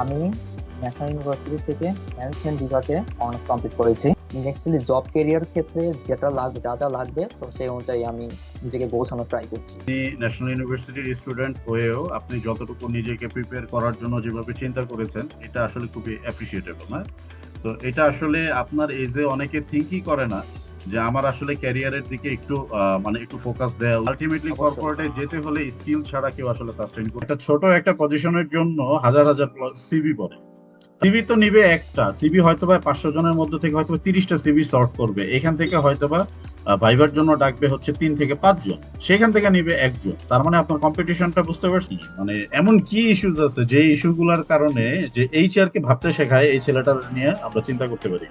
আমি national university থেকে management বিভাগে অনার্স কমপ্লিট করেছি। নেক্সটলি জব কেরিয়ার ক্ষেত্রে যেটা লাগবে যা যা লাগবে, তো সেই অনুযায়ী আমি নিজেকে গোছানো ট্রাই করছি। আপনি ন্যাশনাল ইউনিভার্সিটির স্টুডেন্ট হয়েও আপনি যতটুকু নিজেকে প্রিপেয়ার করার জন্য যেভাবে চিন্তা করেছেন, এটা আসলে খুবই অ্যাপ্রিসিয়েটেবল না? তো এটা আসলে আপনার এজে অনেকে থিঙ্কই করে না। যে আমার আসলে ক্যারিয়ারের দিকে একটু মানে একটু ফোকাস দেওয়া আলটিমেটলি কর্পোরেটে যেতে হলে স্কিল ছাড়া কেউ আসলে সাস্টেইন করে একটা ছোট একটা পজিশনের জন্য হাজার হাজার সিভি পড়ে সিভি তো নিবে একটা। সিভি হয়তো বা পাঁচশো জনের মধ্যে থেকে হয়তো তিরিশটা সিভি সর্ট করবে। এখান থেকে হয়তো বা ভাইবার জন্য ডাকবে হচ্ছে তিন থেকে পাঁচজন সেখান থেকে নিবে একজন। তার মানে আপনার কম্পিটিশনটা বুঝতে পারছি মানে এমন কি ইস্যুস আছে যে ইস্যুগুলোর কারণে যে এইচআর কে ভাবতে শেখায় এই ছেলেটার নিয়ে আমরা চিন্তা করতে পারি।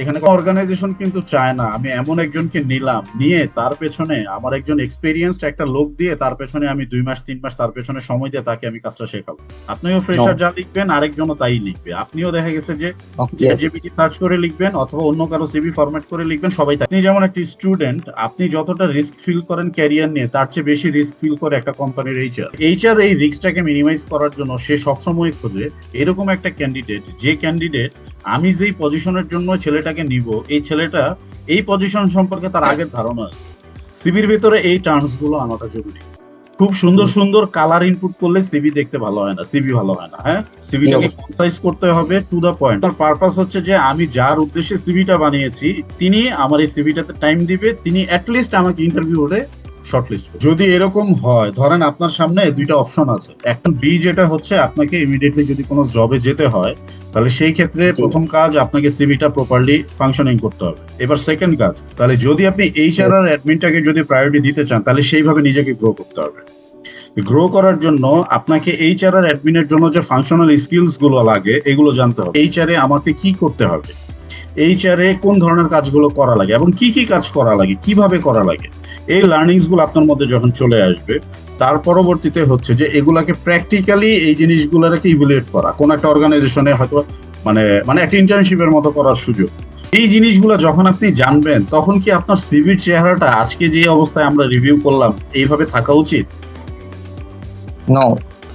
এখানে অর্গানাইজেশন কিন্তু চায় না। আমি এমন একজনকে নিলাম নিয়ে তার পেছনে আমার একজন এক্সপেরিয়েন্সড একটা লোক দিয়ে তার পেছনে আমি দুই মাস তিন মাস তার পেছনে সময় দিয়ে তাকে আমি কাজটা শেখাবো। আপনিও ফ্রেশার যা লিখবেন আরেকজনও তাই লিখবে। আপনিও দেখা গেছে যে. জিপিটি সার্চ করে লিখবেন অথবা অন্য কারও সিভি ফরম্যাট করে লিখবেন সবাই আপনি যেমন একটা স্টুডেন্ট আপনি যতটা রিস্ক ফিল করেন ক্যারিয়ার নিয়ে তার চেয়ে বেশি রিস্ক ফিল করে একটা কোম্পানির এইচআর এইচআর এই রিস্কটাকে মিনিমাইজ করার জন্য সে সবসময় খোঁজে। এরকম একটা ক্যান্ডিডেট যে ক্যান্ডিডেট আমি যেই পজিশনের জন্য ছেলেটাকে নিব এই ছেলেটা এই পজিশন সম্পর্কে তার আগের ধারণা আছে। সিভির ভিতরে এই টার্মসগুলো আনাটা জরুরি। খুব সুন্দর সুন্দর কালার ইনপুট করলে সিভি দেখতে ভালো হয় না সিভি ভালো হয় না হ্যাঁ? সিভিটাকে কনসাইজ করতে হবে টু দা পয়েন্ট তার পারপাস হচ্ছে যে আমি যার উদ্দেশ্যে সিভিটা বানিয়েছি তিনি আমার এই সিভিটাতে টাইম দিবে তিনি অ্যাটলিস্ট আমাকে ইন্টারভিউ হলে শর্টলিস্ট যদি এরকম হয় ধরেন আপনার সামনে দুইটা অপশন আছে। একটা বি যেটা হচ্ছে আপনাকে ইমিডিয়েটলি যদি কোনো জবে যেতে হয় তাহলে সেই ক্ষেত্রে প্রথম কাজ আপনাকে সিভিটা প্রপারলি ফাংশনিং করতে হবে। এবার সেকেন্ড কাজ তাহলে যদি আপনি এইচআর আর অ্যাডমিনটাকে যদি প্রায়োরিটি দিতে চান তাহলে সেইভাবে নিজেকে গ্রো করতে হবে। গ্রো করার জন্য আপনাকে এইচআর আর অ্যাডমিনের জন্য যে ফাংশনাল স্কিলসগুলো লাগে এগুলো জানতে হবে। এইচআর এ আমাকে কি করতে হবে? এইচআর এ কোন ধরনের কাজগুলো করা লাগে এবং কি কি কাজ করা লাগে কীভাবে করা লাগে? এই লার্নিংসগুলো আপনার মধ্যে যখন চলে আসবে, তার পরবর্তীতে হচ্ছে যে এগুলাকে প্র্যাকটিক্যালি এই জিনিসগুলোকে ইভ্যালুয়েট করা। কোনো একটা অর্গানাইজেশনে হয়তো মানে মানে একটা ইন্টার্নশিপের মতো করার সুযোগ। এই জিনিসগুলো যখন আপনি জানবেন, তখন কি আপনার সিভির চেহারাটা আজকে যে অবস্থায় আমরা রিভিউ করলাম, এইভাবে থাকা উচিত? নো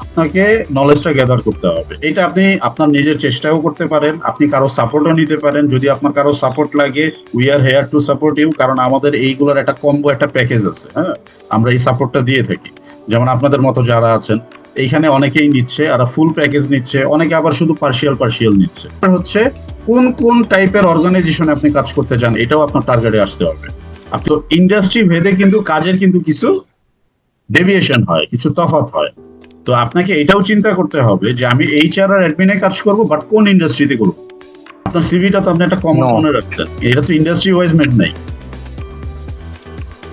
আপনাকে নলেজটা গ্যাদার করতে হবে। এটা আপনি আপনার নিজের চেষ্টাও করতে পারেন, আপনি কারও সাপোর্টও নিতে পারেন। যদি আপনার কারও সাপোর্ট লাগে we are here to support you কারণ আমাদের এইগুলোর একটা কম্বো একটা প্যাকেজ আছে হ্যাঁ? আমরা এই সাপোর্টটা দিয়ে থাকি। যেমন আপনাদের মতো যারা আছেন, এইখানে অনেকেই নিচ্ছে, আর ফুল প্যাকেজ নিচ্ছে, অনেকে আবার শুধু পার্সিয়াল পার্সিয়াল নিচ্ছে। হচ্ছে, কোন কোন টাইপের অর্গানাইজেশনে আপনি কাজ করতে চান, এটাও আপনার টার্গেটে আসতে হবে। তো ইন্ডাস্ট্রি ভেদে কিন্তু কাজের কিন্তু কিছু ডেভিয়েশন হয়, কিছু তফাৎ হয়। তো আপনাকে এটাও চিন্তা করতে হবে যে আমি এইচআর আর অ্যাডমিনে কাজ করব বাট কোন ইন্ডাস্ট্রিতে করব? আপনার সিভিটা তো আপনি একটা কমন মনে রাখতেন এটা তো ইন্ডাস্ট্রি ওয়াইজ মেড নাই।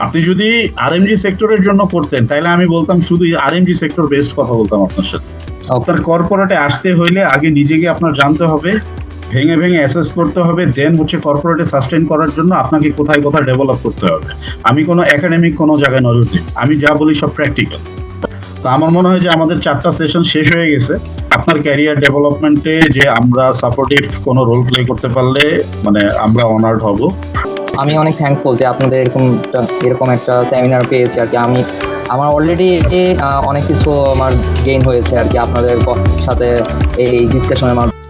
আপনি যদি আরএমজি সেক্টরের জন্য করতেন তাহলে আমি বলতাম শুধু আরএমজি সেক্টর বেস্ট কথা বলতাম আপনার সাথে। আপনার কর্পোরেটে আসতে হইলে আগে নিজেকে আপনার জানতে হবে ভেঙে ভেঙে অ্যাসেস করতে হবে দেন হচ্ছে কর্পোরেটে সাস্টেন করার জন্য আপনাকে কোথায় কোথায় ডেভেলপ করতে হবে। আমি কোনো একাডেমিক কোনো জায়গায় নজর দিই আমি যা বলি সব প্র্যাকটিক্যাল তো আমার মনে হয় যে আমাদের চারটা সেশন শেষ হয়ে গেছে। আপনার ক্যারিয়ার ডেভেলপমেন্টে যে আমরা সাপোর্টিভ কোনো রোল প্লে করতে পারলে মানে আমরা অনার্ড হব। আমি অনেক থ্যাঙ্কফুল যে আপনাদের এরকম এরকম একটা সেমিনার পেয়েছি আর কি। আমি, আমার অলরেডি অনেক কিছু আমার গেইন হয়েছে আর কি আপনাদের সাথে এই ডিসকাশনের মাধ্যমে।